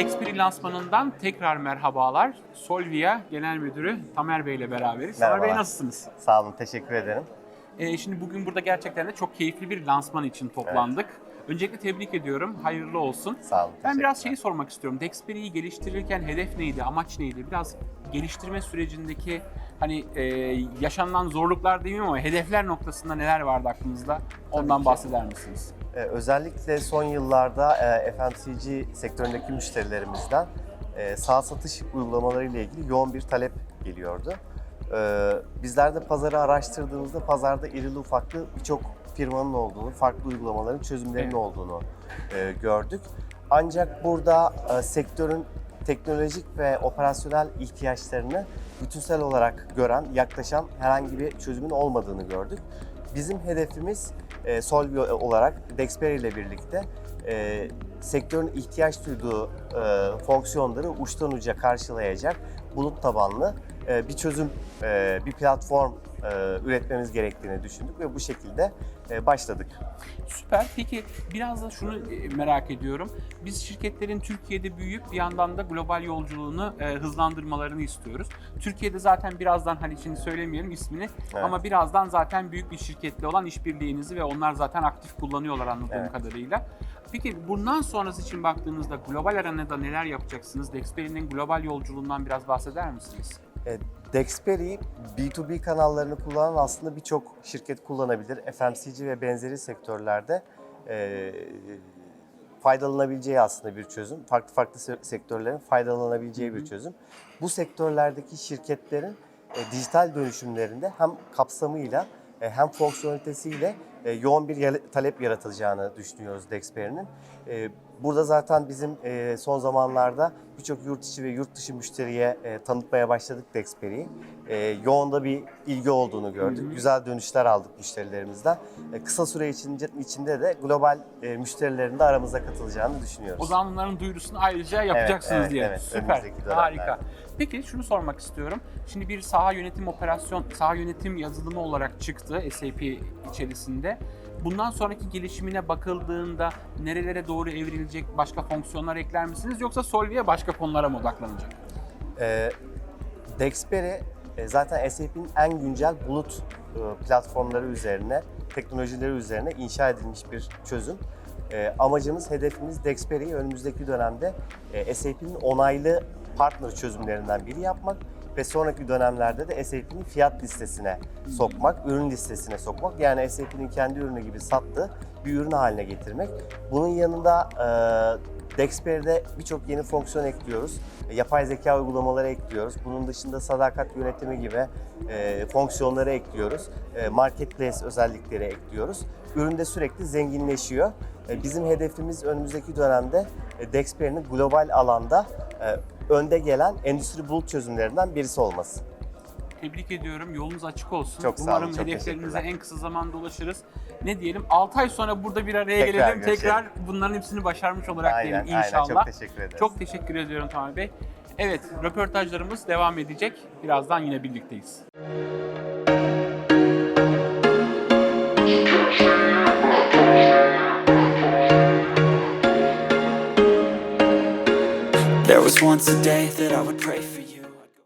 Dexperi lansmanından tekrar merhabalar. Solvia Genel Müdürü Tamer Bey ile beraberiz. Tamer Bey Merhabalar. nasılsınız? Sağ olun, teşekkür ederim. Ee, şimdi bugün burada gerçekten de çok keyifli bir lansman için toplandık. Öncelikle tebrik ediyorum. Hayırlı olsun. Sağ olun. Ben biraz şeyi sormak istiyorum. Dexperi'yi geliştirirken hedef neydi, amaç neydi? Biraz geliştirme sürecindeki hani e, yaşanılan zorluklar değil mi ama hedefler noktasında neler vardı aklınızda? Ondan ki. bahseder misiniz? Ee, özellikle son yıllarda e, FMCG sektöründeki müşterilerimizden e, sağ satış uygulamaları ile ilgili yoğun bir talep geliyordu. Ee, bizler de pazarı araştırdığımızda pazarda irili ufaklı birçok firmanın olduğunu, farklı uygulamaların çözümlerinin Evet. olduğunu e, gördük. Ancak burada e, sektörün teknolojik ve operasyonel ihtiyaçlarını bütünsel olarak gören, yaklaşan herhangi bir çözümün olmadığını gördük. Bizim hedefimiz e, Solvio olarak Dexperi ile birlikte e, sektörün ihtiyaç duyduğu e, fonksiyonları uçtan uca karşılayacak bulut tabanlı bir çözüm, e, bir platform e, üretmemiz gerektiğini düşündük ve bu şekilde e, başladık. Süper. Peki biraz da şunu e, merak ediyorum. Biz şirketlerin Türkiye'de büyüyüp bir yandan da global yolculuğunu e, hızlandırmalarını istiyoruz. Türkiye'de zaten birazdan hani şimdi söylemeyelim ismini Evet. ama birazdan zaten büyük bir şirketle olan işbirliğinizi ve onlar zaten aktif kullanıyorlar anladığım Evet. kadarıyla. Peki bundan sonrası için baktığınızda global arenada neler yapacaksınız? Dexperi'nin global yolculuğundan biraz bahseder misiniz? E, Dexperi B2B kanallarını kullanan aslında birçok şirket kullanabilir. FMCG ve benzeri sektörlerde e, faydalanabileceği aslında bir çözüm. Farklı farklı se- sektörlerin faydalanabileceği bir çözüm. Bu sektörlerdeki şirketlerin e, dijital dönüşümlerinde hem kapsamıyla e, hem fonksiyonelitesiyle e, yoğun bir talep yaratılacağını düşünüyoruz Dexperi'nin. E, burada zaten bizim e, son zamanlarda birçok yurt içi ve yurt dışı müşteriye e, tanıtmaya başladık Dexperi'yi. E, yoğun da bir ilgi olduğunu gördük. Güzel dönüşler aldık müşterilerimizden. E, kısa süre içinde, içinde de global e, müşterilerin de aramıza katılacağını düşünüyoruz. O zaman bunların duyurusunu ayrıca yapacaksınız evet, diye. evet. Süper. Harika. Peki şunu sormak istiyorum. Şimdi bir saha yönetim operasyon, saha yönetim yazılımı olarak çıktı SAP içerisinde. Bundan sonraki gelişimine bakıldığında nerelere doğru evrilecek başka fonksiyonlar ekler misiniz yoksa Solvi'ye başka konulara mı odaklanacak? E, Dexperi e, zaten SAP'in en güncel bulut e, platformları üzerine, teknolojileri üzerine inşa edilmiş bir çözüm. E, amacımız, hedefimiz Dexperi'yi önümüzdeki dönemde SAP'in onaylı partner çözümlerinden biri yapmak ve sonraki dönemlerde de SAP'nin fiyat listesine sokmak, ürün listesine sokmak. Yani SAP'nin kendi ürünü gibi sattığı bir ürün haline getirmek. Bunun yanında e, Dexperi'de birçok yeni fonksiyon ekliyoruz. E, Yapay zeka uygulamaları ekliyoruz. Bunun dışında sadakat yönetimi gibi e, fonksiyonları ekliyoruz. E, marketplace özellikleri ekliyoruz. Ürün de sürekli zenginleşiyor. E, bizim hedefimiz önümüzdeki dönemde e, Dexperi'nin global alanda e, önde gelen endüstri bulut çözümlerinden birisi olması. Tebrik ediyorum. Yolunuz açık olsun. Çok sağ olun, Umarım çok hedeflerinize teşekkürler. en kısa zamanda ulaşırız. Ne diyelim? 6 ay sonra burada bir araya Tekrar gelelim. görüşelim. Tekrar bunların hepsini başarmış olarak Aynen, diyelim inşallah. aynen. Çok teşekkür ederiz. Çok teşekkür ediyorum Tamer Bey. Evet, röportajlarımız devam edecek. Birazdan yine birlikteyiz. Was once a day that I would pray